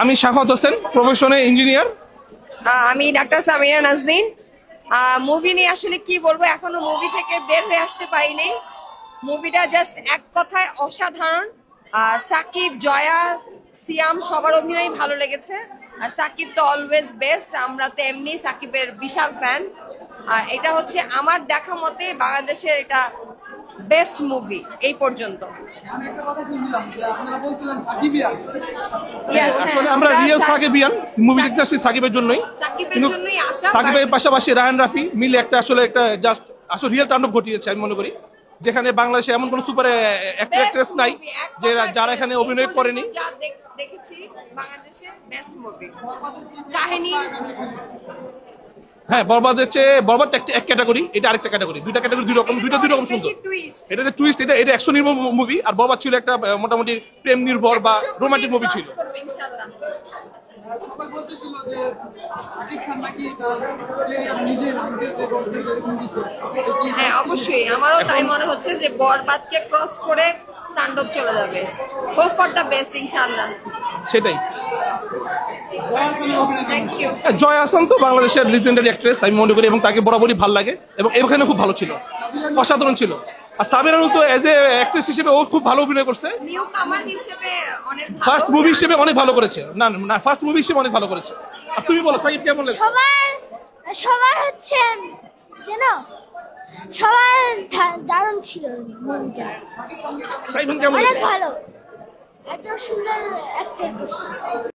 আমি শাফাত হোসেন প্রফেশনে ইঞ্জিনিয়ার আমি ডাক্তার সামিরা নাজনীন। মুভি নিয়ে আসলে কি বলব এখনও মুভি থেকে বের হয়ে আসতে পারিনি। মুভিটা জাস্ট এক কথায় অসাধারণ। সাকিব জয়া সিয়াম সবার অভিনয় ভালো লেগেছে। আর সাকিব তো অলওয়েজ বেস্ট আমরা তো এমনি সাকিবের বিশাল ফ্যান আর এটা হচ্ছে আমার দেখা মতে বাংলাদেশের এটা বেস্ট মুভি এই পর্যন্ত। হ্যাঁ, আসলে আমরা রিয়েল সাক- সাকিবিয়ান মুভি দেখতে আসছি সাকিবের জন্যই। কিন্তু সাকিবের পাশাপাশি রায়ান রাফি মিলে একটা আসলে একটা জাস্ট আসলে রিয়েল তাণ্ডব ঘটিয়েছে আমি মনে করি। যেখানে বাংলাদেশে এমন কোনো সুপার অ্যাক্ট্রেস নাই যে যারা এখানে অভিনয় করেনি। দেখেছি বাংলাদেশের বেস্ট মুভি কাহিনী হ্যাঁ বরবাদ হচ্ছে বরবাদ একটা এক ক্যাটাগরি এটা আরেকটা ক্যাটাগরি দুইটা ক্যাটাগরি দুই রকম দুইটা দুই রকম সুন্দর। এটা যে টুইস্ট এটা এটা অ্যাকশন নির্ভর মুভি আর বরবাদ ছিল একটা মোটামুটি প্রেম নির্ভর বা রোমান্টিক মুভি ছিল। সবাই বলতেছিল যে সাকিব খান নাকি নিজে ভাঙতেছে করতেছে এরকম কিছু। হ্যাঁ অবশ্যই। আমারও তাই মনে হচ্ছে যে বরবাদকে ক্রস করে তাণ্ডব চলে যাবে। হোপ ফর দ্য বেস্ট ইনশাআল্লাহ। সেটাই। জয়া আসান তো বাংলাদেশের লিজেন্ডারি অ্যাক্ট্রেস আমি মনে করি এবং তাকে বরাবরই ভালো লাগে এবং এখানে খুব ভালো ছিল অসাধারণ ছিল। আর সাবির আনু তো এজ এ অ্যাক্ট্রেস হিসেবে ও খুব ভালো অভিনয় করছে। নিউ কামার হিসেবে অনেক ভালো ফার্স্ট মুভি হিসেবে অনেক ভালো করেছে। না না ফার্স্ট মুভি হিসেবে অনেক ভালো করেছে। আর তুমি বলো সাকিব কেমন লাগছে সবার সবার হচ্ছে যেন সবার দারুণ ছিল অনেক ভালো। এত সুন্দর অ্যাক্টর